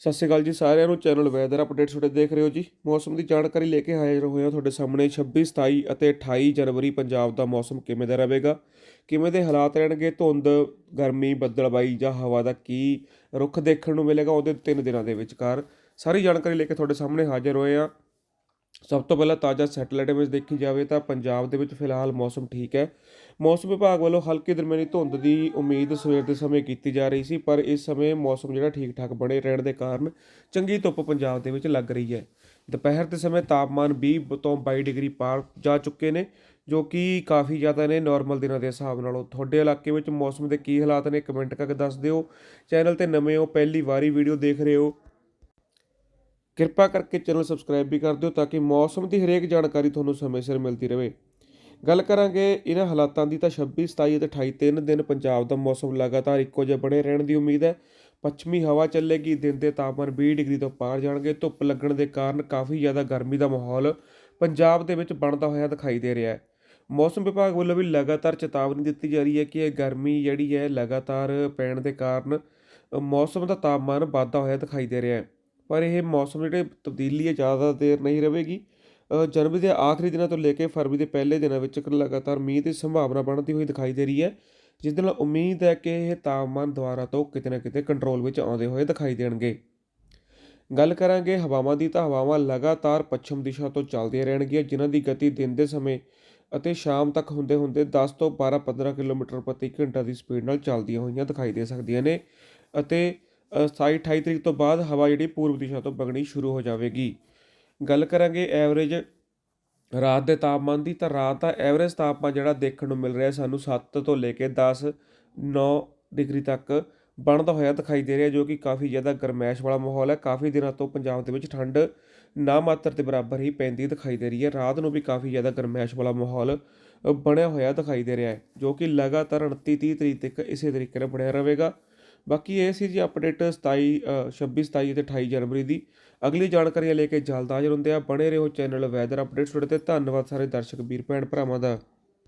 ਸਤਿ ਸ਼੍ਰੀ ਅਕਾਲ ਜੀ ਸਾਰਿਆਂ ਨੂੰ ਚੈਨਲ ਵੈਦਰ ਅਪਡੇਟ ਤੁਹਾਡੇ ਦੇਖ ਰਹੇ ਹੋ ਜੀ। ਮੌਸਮ ਦੀ ਜਾਣਕਾਰੀ ਲੈ ਕੇ ਹਾਜ਼ਰ ਹੋਏ ਹਾਂ ਤੁਹਾਡੇ ਸਾਹਮਣੇ 26 27 ਅਤੇ 28 ਜਨਵਰੀ ਪੰਜਾਬ ਦਾ ਮੌਸਮ ਕਿਵੇਂ ਦਾ ਰਹੇਗਾ, ਕਿਵੇਂ ਦੇ ਹਾਲਾਤ ਰਹਿਣਗੇ, ਧੁੰਦ, ਗਰਮੀ, ਬੱਦਲਬਾਈ ਜਾਂ ਹਵਾ ਦਾ ਕੀ ਰੁੱਖ ਦੇਖਣ ਨੂੰ ਮਿਲੇਗਾ ਉਹਦੇ ਤਿੰਨ ਦਿਨਾਂ ਦੇ ਵਿਚਕਾਰ। ਸਾਰੀ ਜਾਣਕਾਰੀ ਲੈ ਕੇ ਤੁਹਾਡੇ ਸਾਹਮਣੇ ਹਾਜ਼ਰ ਹੋਏ ਹਾਂ। ਸਭ ਤੋਂ ਪਹਿਲਾਂ ਤਾਜ਼ਾ ਸੈਟਲਾਈਟ ਇਮੇਜ ਦੇਖੀ ਜਾਵੇ ਤਾਂ ਪੰਜਾਬ ਦੇ ਵਿੱਚ ਫਿਲਹਾਲ ਮੌਸਮ ਠੀਕ ਹੈ। ਮੌਸਮ ਵਿਭਾਗ ਵੱਲੋਂ ਹਲਕੀ ਦਰਮਿਆਨੀ ਧੁੰਦ ਦੀ ਉਮੀਦ ਸਵੇਰ ਦੇ ਸਮੇਂ ਕੀਤੀ ਜਾ ਰਹੀ ਸੀ, ਪਰ ਇਸ ਸਮੇਂ ਮੌਸਮ ਜਿਹੜਾ ਠੀਕ ਠਾਕ ਬਣੇ ਰਹਿਣ ਦੇ ਕਾਰਨ ਚੰਗੀ ਧੁੱਪ ਪੰਜਾਬ ਦੇ ਵਿੱਚ ਲੱਗ ਰਹੀ ਹੈ। ਦੁਪਹਿਰ ਦੇ ਸਮੇਂ ਤਾਪਮਾਨ 20 ਤੋਂ 22 ਡਿਗਰੀ ਪਾਰ ਜਾ ਚੁੱਕੇ ਨੇ, ਜੋ ਕਿ ਕਾਫੀ ਜ਼ਿਆਦਾ ਨੇ। ਨਾਰਮਲ ਦਿਨਾਂ ਦੇ ਹਿਸਾਬ ਨਾਲੋਂ ਤੁਹਾਡੇ ਇਲਾਕੇ ਵਿੱਚ ਮੌਸਮ ਦੇ ਕੀ ਹਾਲਾਤ ਨੇ, ਕਮੈਂਟ ਕਰਕੇ ਦੱਸ ਦਿਓ। ਚੈਨਲ ਤੇ ਨਵੇਂ ਹੋ, ਪਹਿਲੀ ਵਾਰੀ ਵੀਡੀਓ ਦੇਖ ਰਹੇ ਹੋ ਕਿਰਪਾ ਕਰਕੇ ਚੈਨਲ ਸਬਸਕ੍ਰਾਈਬ ਵੀ ਕਰ ਦਿਓ ਤਾਂ ਕਿ ਮੌਸਮ ਦੀ ਹਰੇਕ ਜਾਣਕਾਰੀ ਤੁਹਾਨੂੰ ਸਮੇਂ ਸਿਰ ਮਿਲਦੀ ਰਹੇ। ਗੱਲ ਕਰਾਂਗੇ ਇਹਨਾਂ ਹਾਲਾਤਾਂ ਦੀ ਤਾਂ 26 27 ਅਤੇ 28 ਤਿੰਨ ਦਿਨ ਪੰਜਾਬ ਦਾ ਮੌਸਮ ਲਗਾਤਾਰ ਇੱਕੋ ਜਿਹਾ ਬਣੇ ਰਹਿਣ ਦੀ ਉਮੀਦ ਹੈ। ਪੱਛਮੀ ਹਵਾ ਚੱਲੇਗੀ, ਦਿਨ ਦੇ ਤਾਪਮਾਨ 20 ਡਿਗਰੀ ਤੋਂ ਪਾਰ ਜਾਣਗੇ। ਧੁੱਪ ਲੱਗਣ ਦੇ ਕਾਰਨ ਕਾਫੀ ਜ਼ਿਆਦਾ ਗਰਮੀ ਦਾ ਮਾਹੌਲ ਪੰਜਾਬ ਦੇ ਵਿੱਚ ਬਣਦਾ ਹੋਇਆ ਦਿਖਾਈ ਦੇ ਰਿਹਾ ਹੈ। ਮੌਸਮ ਵਿਭਾਗ ਵੱਲੋਂ ਵੀ ਲਗਾਤਾਰ ਚੇਤਾਵਨੀ ਦਿੱਤੀ ਜਾ ਰਹੀ ਹੈ ਕਿ ਇਹ ਗਰਮੀ ਜਿਹੜੀ ਹੈ ਲਗਾਤਾਰ ਪੈਣ ਦੇ ਕਾਰਨ ਮੌਸਮ ਦਾ ਤਾਪਮਾਨ ਵਾਧਾ ਹੋਇਆ ਦਿਖਾਈ ਦੇ ਰਿਹਾ ਹੈ। ਪਰ ਇਹ ਮੌਸਮ ਜਿਹੜੇ ਤਬਦੀਲੀ ਹੈ, ਜ਼ਿਆਦਾ ਦੇਰ ਨਹੀਂ ਰਹੇਗੀ। ਜਨਵਰੀ ਦੇ ਆਖਰੀ ਦਿਨਾਂ ਤੋਂ ਲੈ ਕੇ ਫਰਵਰੀ ਦੇ ਪਹਿਲੇ ਦਿਨਾਂ ਵਿੱਚ ਲਗਾਤਾਰ ਮੀਂਹ ਦੀ ਸੰਭਾਵਨਾ ਬਣਦੀ ਹੋਈ ਦਿਖਾਈ ਦੇ ਰਹੀ ਹੈ, ਜਿਸ ਦੇ ਨਾਲ ਉਮੀਦ ਹੈ ਕਿ ਇਹ ਤਾਪਮਾਨ ਦੁਆਰਾ ਤੋਂ ਕਿਤੇ ਨਾ ਕਿਤੇ ਕੰਟਰੋਲ ਵਿੱਚ ਆਉਂਦੇ ਹੋਏ ਦਿਖਾਈ ਦੇਣਗੇ। ਗੱਲ ਕਰਾਂਗੇ ਹਵਾਵਾਂ ਦੀ, ਤਾਂ ਹਵਾਵਾਂ ਲਗਾਤਾਰ ਪੱਛਮ ਦਿਸ਼ਾ ਤੋਂ ਚੱਲਦੀਆਂ ਰਹਿਣਗੀਆਂ, ਜਿਨ੍ਹਾਂ ਦੀ ਗਤੀ ਦਿਨ ਦੇ ਸਮੇਂ ਅਤੇ ਸ਼ਾਮ ਤੱਕ ਹੁੰਦੇ ਹੁੰਦੇ 10 ਤੋਂ 12 15 ਕਿਲੋਮੀਟਰ ਪ੍ਰਤੀ ਘੰਟਾ ਦੀ ਸਪੀਡ ਨਾਲ ਚੱਲਦੀਆਂ ਹੋਈਆਂ ਦਿਖਾਈ ਦੇ ਸਕਦੀਆਂ ਨੇ ਅਤੇ 27 28 ਤਰੀਕ ਤੋਂ ਬਾਅਦ ਹਵਾ ਜਿਹੜੀ ਪੂਰਬ ਦਿਸ਼ਾ ਤੋਂ ਵਗਣੀ ਸ਼ੁਰੂ ਹੋ ਜਾਵੇਗੀ। ਗੱਲ ਕਰਾਂਗੇ ਐਵਰੇਜ ਰਾਤ ਦੇ ਤਾਪਮਾਨ ਦੀ। ਤਾਂ ਰਾਤ ਦਾ ਐਵਰੇਜ ਤਾਪਮਾਨ ਜਿਹੜਾ ਦੇਖਣ ਨੂੰ ਮਿਲ ਰਿਹਾ ਸਾਨੂੰ 7 ਤੋਂ ਲੈ ਕੇ 10 9 ਡਿਗਰੀ ਤੱਕ ਬਣਦਾ ਹੋਇਆ ਦਿਖਾਈ ਦੇ ਰਿਹਾ, ਜੋ ਕਿ ਕਾਫੀ ਜ਼ਿਆਦਾ ਗਰਮੈਸ਼ ਵਾਲਾ ਮਾਹੌਲ ਹੈ। ਕਾਫੀ ਦਿਨਾਂ ਤੋਂ ਪੰਜਾਬ ਦੇ ਵਿੱਚ ਠੰਡ ਨਾ ਮਾਤਰ ਦੇ ਬਰਾਬਰ ਹੀ ਪੈਂਦੀ ਦਿਖਾਈ ਦੇ ਰਹੀ ਹੈ। ਰਾਤ ਨੂੰ ਵੀ ਕਾਫੀ ਜ਼ਿਆਦਾ ਗਰਮੈਸ਼ ਵਾਲਾ ਮਾਹੌਲ ਬਣਿਆ ਹੋਇਆ ਦਿਖਾਈ ਦੇ ਰਿਹਾ ਹੈ, ਜੋ ਕਿ ਲਗਾਤਾਰ 29 30 ਤਰੀਕ ਤੱਕ ਇਸੇ ਤਰੀਕੇ ਨਾਲ ਬਣਿਆ ਰਹੇਗਾ। ਬਾਕੀ ਇਹ ਸੀ ਜੀ ਅਪਡੇਟ 27 ਅ, 26 27 ਤੇ 28 ਜਨਵਰੀ ਦੀ। ਅਗਲੀ ਜਾਣਕਾਰੀਆਂ ਲੈ ਕੇ ਜਲਦ ਹਾਜ਼ਰ ਹੁੰਦੇ ਆ। ਬਣੇ ਰਹੋ ਚੈਨਲ ਵੈਦਰ ਅਪਡੇਟਸ ਤੁਹਾਡੇ ਤੇ। ਧੰਨਵਾਦ ਸਾਰੇ ਦਰਸ਼ਕ ਵੀਰ ਭੈਣ ਭਰਾਵਾਂ ਦਾ।